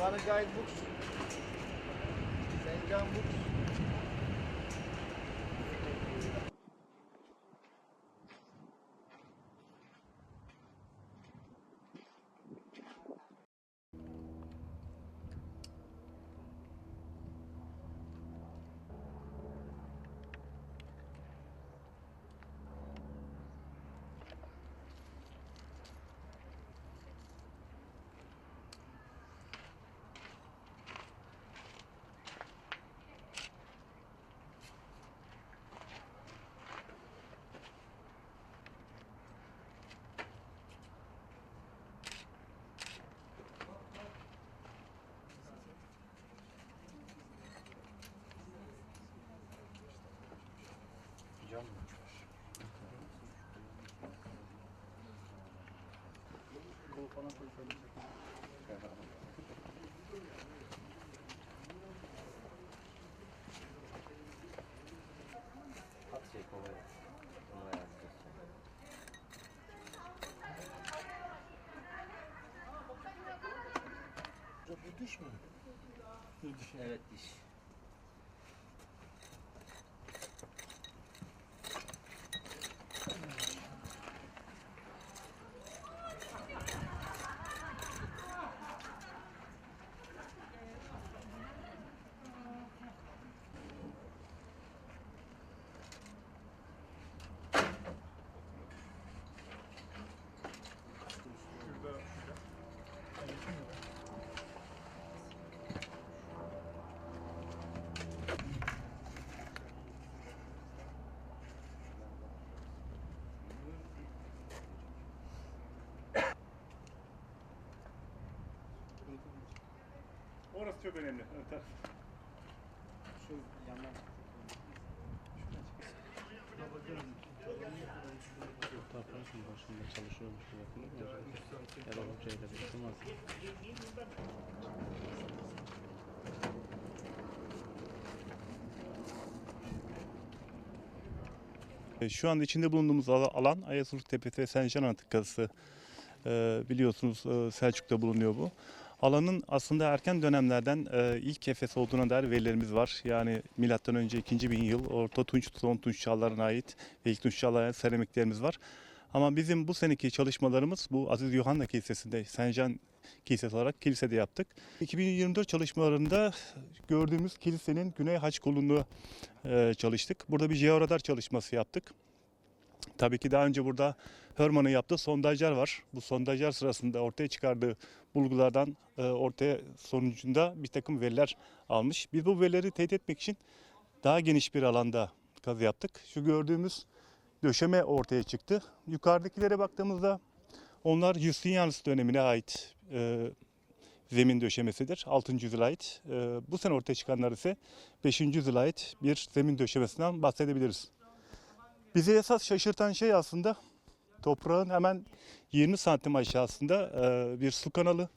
Ivana Guidebooks, St. John Books. Falan koy şöyle çekin. At şey kovaya. Ona yazacağız. Bu diş mi? Evet diş. Çok önemli. Şu yandan. Toprakın başında çalışıyormuş gibi yapılır mı? Erol Hoca'yla birlikte nasıl? E, Şu anda içinde bulunduğumuz ala- alan Ayasuruk Tepesi ve Sencan Anıtkası. E, biliyorsunuz e, Selçuk'ta bulunuyor bu. Alanın aslında erken dönemlerden e, ilk Efes olduğuna dair verilerimiz var. Yani milattan önce 2. bin yıl Orta Tunç, Son Tunç çağlarına ait ve ilk Tunç çağlarına ait seramiklerimiz var. Ama bizim bu seneki çalışmalarımız bu Aziz Yohanna Kilisesi'nde, Sencan Kilisesi olarak kilisede yaptık. 2024 çalışmalarında gördüğümüz kilisenin güney haç kolunu e, çalıştık. Burada bir jeoradar çalışması yaptık. Tabii ki daha önce burada Herman'ın yaptığı sondajlar var. Bu sondajlar sırasında ortaya çıkardığı bulgulardan e, ortaya sonucunda bir takım veriler almış. Biz bu verileri teyit etmek için daha geniş bir alanda kazı yaptık. Şu gördüğümüz döşeme ortaya çıktı. Yukarıdakilere baktığımızda onlar Justinianus dönemine ait e, zemin döşemesidir. 6. yüzyıla ait. E, bu sene ortaya çıkanlar ise 5. yüzyıla ait bir zemin döşemesinden bahsedebiliriz. Bizi esas şaşırtan şey aslında toprağın hemen 20 santim aşağısında e, bir su kanalı,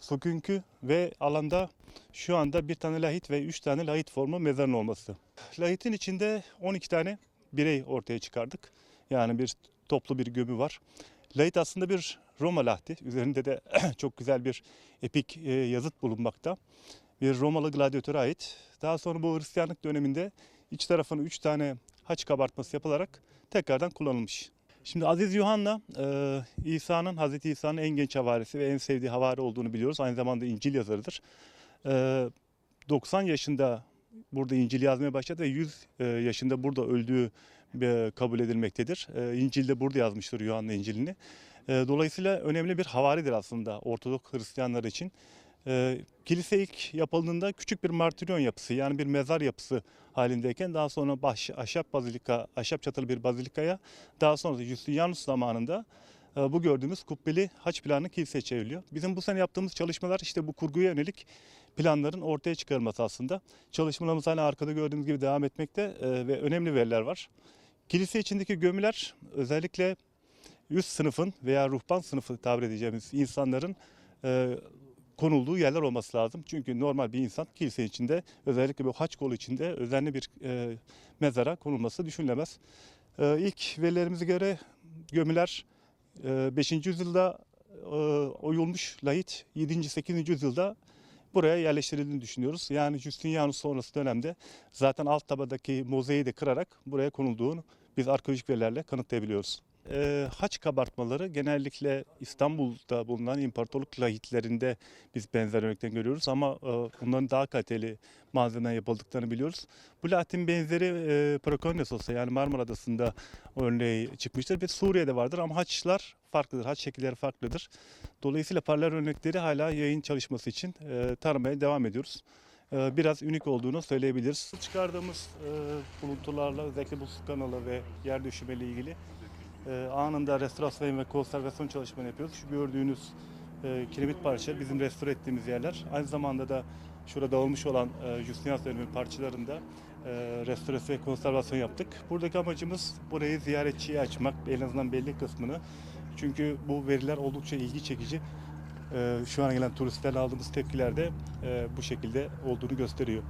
su künkü ve alanda şu anda bir tane lahit ve 3 tane lahit formu mezarın olması. Lahitin içinde 12 tane birey ortaya çıkardık. Yani bir toplu bir gömü var. Lahit aslında bir Roma lahti. Üzerinde de çok güzel bir epik e, yazıt bulunmakta. Bir Romalı gladyatöre ait. Daha sonra bu Hristiyanlık döneminde iç tarafına 3 tane haç kabartması yapılarak tekrardan kullanılmış. Şimdi Aziz Yuhanna e, İsa'nın, Hazreti İsa'nın en genç havarisi ve en sevdiği havari olduğunu biliyoruz. Aynı zamanda İncil yazarıdır. E, 90 yaşında burada İncil yazmaya başladı ve 100 e, yaşında burada öldüğü e, kabul edilmektedir. E, İncil'de burada yazmıştır Yuhanna İncil'ini. E, Dolayısıyla önemli bir havaridir aslında Ortodok Hristiyanlar için. E, kilise ilk yapıldığında küçük bir martiryon yapısı yani bir mezar yapısı halindeyken daha sonra baş, ahşap bazilika, ahşap çatılı bir bazilikaya daha sonra da Justinianus zamanında e, bu gördüğümüz kubbeli haç planı kiliseye çevriliyor. Bizim bu sene yaptığımız çalışmalar işte bu kurguya yönelik planların ortaya çıkarılması aslında. Çalışmalarımız hala arkada gördüğünüz gibi devam etmekte e, ve önemli veriler var. Kilise içindeki gömüler özellikle üst sınıfın veya ruhban sınıfı tabir edeceğimiz insanların e, konulduğu yerler olması lazım. Çünkü normal bir insan kilise içinde özellikle bu haç kolu içinde özenli bir e, mezara konulması düşünülemez. E, ilk verilerimize göre gömüler e, 5. yüzyılda e, oyulmuş lahit 7. 8. yüzyılda buraya yerleştirildiğini düşünüyoruz. Yani Justinianus sonrası dönemde zaten alt tabadaki mozaiği de kırarak buraya konulduğunu biz arkeolojik verilerle kanıtlayabiliyoruz. Ee, haç kabartmaları genellikle İstanbul'da bulunan imparatorluk lahitlerinde biz benzer örnekten görüyoruz ama e, bunların daha kaliteli malzemeden yapıldıklarını biliyoruz. Bu latin benzeri e, Prokonnesos'ta yani Marmara Adası'nda örneği çıkmıştır ve Suriye'de vardır ama haçlar farklıdır, haç şekilleri farklıdır. Dolayısıyla paralel örnekleri hala yayın çalışması için e, taramaya devam ediyoruz. E, biraz unik olduğunu söyleyebiliriz. Çıkardığımız e, buluntularla özellikle bu kanalı ve yer düşümüyle ilgili e, anında restorasyon ve konservasyon çalışmaları yapıyoruz. Şu gördüğünüz e, kiremit parça bizim restore ettiğimiz yerler. Aynı zamanda da şurada dağılmış olan e, Justinianus dönemi parçalarında e, restorasyon ve konservasyon yaptık. Buradaki amacımız burayı ziyaretçiye açmak, en azından belli kısmını. Çünkü bu veriler oldukça ilgi çekici. E, şu an gelen turistlerle aldığımız tepkiler de e, bu şekilde olduğunu gösteriyor.